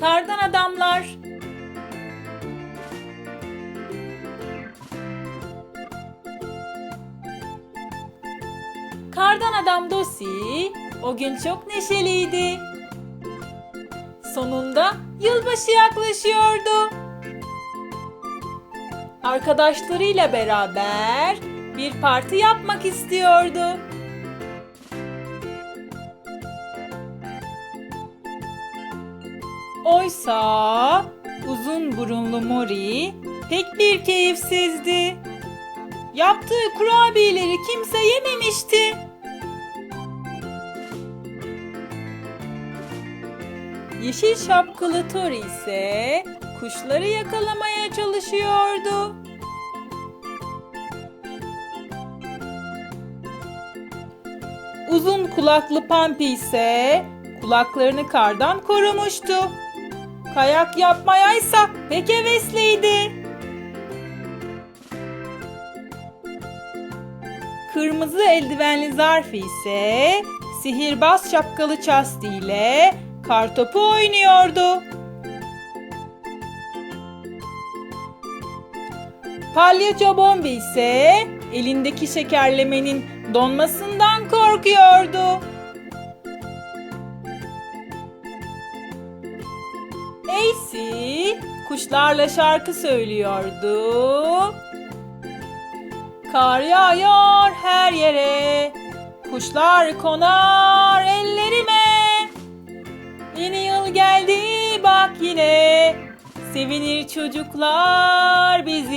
Kardan Adamlar Kardan Adam Dosi o gün çok neşeliydi. Sonunda yılbaşı yaklaşıyordu. Arkadaşlarıyla beraber bir parti yapmak istiyordu. Oysa uzun burunlu Mori pek bir keyifsizdi. Yaptığı kurabiyeleri kimse yememişti. Yeşil şapkalı Tori ise kuşları yakalamaya çalışıyordu. Uzun kulaklı Pampi ise kulaklarını kardan korumuştu. Kayak yapmayaysa pek hevesliydi. Kırmızı eldivenli Zarfi ise sihirbaz şapkalı Chasti ile kartopu oynuyordu. Palyaço Bombi ise elindeki şekerlemenin donmasından korkuyordu. Daisy kuşlarla şarkı söylüyordu. Kar yağıyor her yere, kuşlar konar ellerime. Yeni yıl geldi bak yine, sevinir çocuklar bizimle.